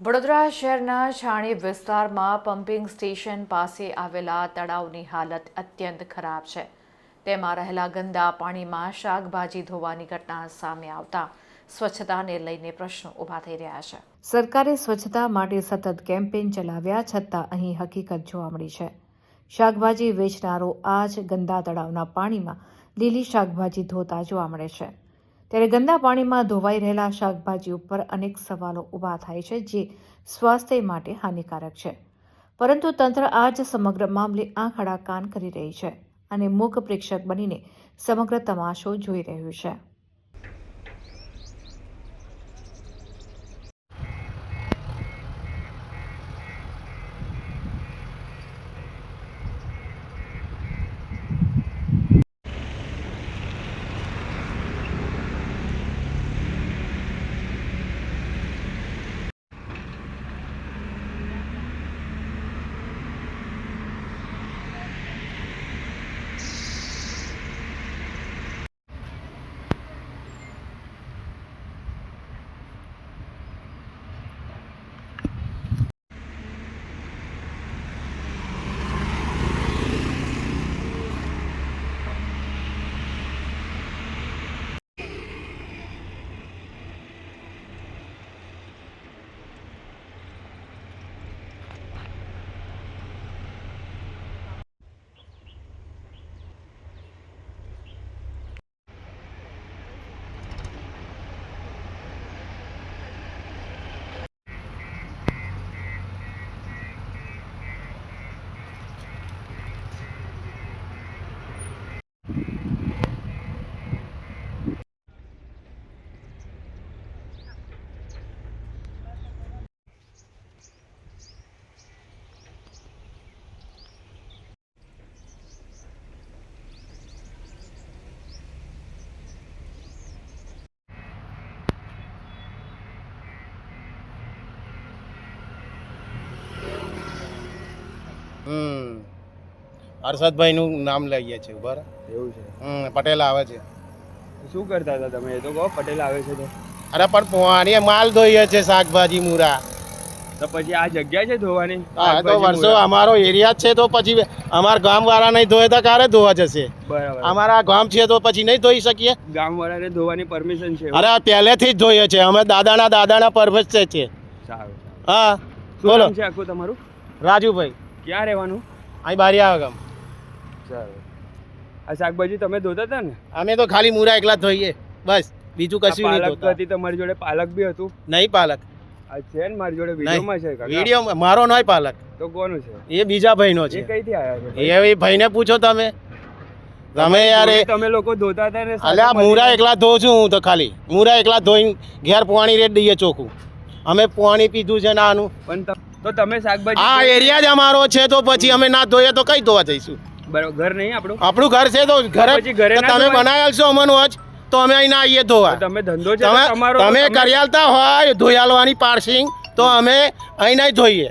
વડોદરા શહેરના છાણી વિસ્તારમાં pumping station પાસે આવેલા તળાવની હાલત અત્યંત ખરાબ છે. તેમાં રહેલા ગંદા પાણીમાં શાકભાજી ધોવાની ઘટના સામે આવતા સ્વચ્છતાને લઈને પ્રશ્નો ઊભા થઈ રહ્યા છે. સરકારે સ્વચ્છતા માટે સતત કેમ્પેન ચલાવ્યા છતાં અહીં હકીકત જોવા મળી છે. શાકભાજી વેચનારો આ જ ગંદા તળાવના પાણીમાં લીલી શાકભાજી ધોતા જોવા મળે છે. ત્યારે ગંદા પાણીમાં ધોવાઈ રહેલા શાકભાજી ઉપર અનેક સવાલો ઊભા થાય છે, જે સ્વાસ્થ્ય માટે હાનિકારક છે. પરંતુ તંત્ર આ જ સમગ્ર મામલે આંખ કાન કરી રહી છે અને મૂક પ્રેક્ષક બનીને સમગ્ર તમાશો જોઈ રહ્યું છે. હમ. હર્ષદભાઈનું નામ લઈએ છીએ બરાબર એવું છે. હમ પટેલ આવે છે. શું કરતા હતા તમે? એ તો કહો પટેલ આવે છે તો. અરે પણ પોણી માલ ધોઈએ છે શાકભાજી મૂરા. તો પછી આ જગ્યા છે ધોવાની? હા તો વર્ષો અમારો એરિયા છે તો પછી અમારા ગામ વાળા નહીં ધોએ તો ક્યારે ધોવા જશે. બરાબર. અમારા ગામ છે તો પછી નહીં ધોઈ શકીએ. ગામવાળાને ધોવાની પરમિશન છે અરે પહેલેથી જ ધોઈએ છે અમે દાદાના દાદાના પરમિશન છે. છે સારું. હા બોલો. છે આખું તમારું? રાજુભાઈ. ક્યાં રહેવાનું? અહીં બારી આવે ગામ. સારું આ શાકભાજી તમે ધોતા હતા ને? અમે તો ખાલી મૂરા એકલા જ ધોઈએ. બસ બીજું કશું નહીં પાલક ધોતા. હતી તમારી જોડે પાલક બી હતું. નહીં પાલક. આ છે ને મારી જોડે વિડીયોમાં છે. વીડિયો મારો નહીં પાલક. તો કોનું છે? એ બીજા ભાઈનો એ છે. કઈથી આવ્યા છે એ ભાઈને પૂછો તમે. તમે યાર એ તમે લોકો ધોતા હતા ને અલ્યા મૂરા એકલા ધોઉં છું હું તો ખાલી. મૂરા એકલા ધોઈને ઘેર પાણી રેટ દઈએ ચોખ્ખું. અમે પાણી પીધું છે નાનું. પણ તમ- તો તમે શાકભાજી આ એરિયા જ અમારો છે તો પછી અમે ના ધોઈએ તો કઈ ધોવા જઈશું? બરાબર ઘર નહીં આપણું? આપણું ઘર છે તો ઘરે ઘરે તમે બનાવેલ છો અમનું તો અમે અહીં ના આવીએ ધોવા. તમે ધંધો છે તમે તમારો તમે કરિયાલતા હોય ધોયાલવાની પાર્સિંગ તો અમે અહીં નહીં ધોઈએ.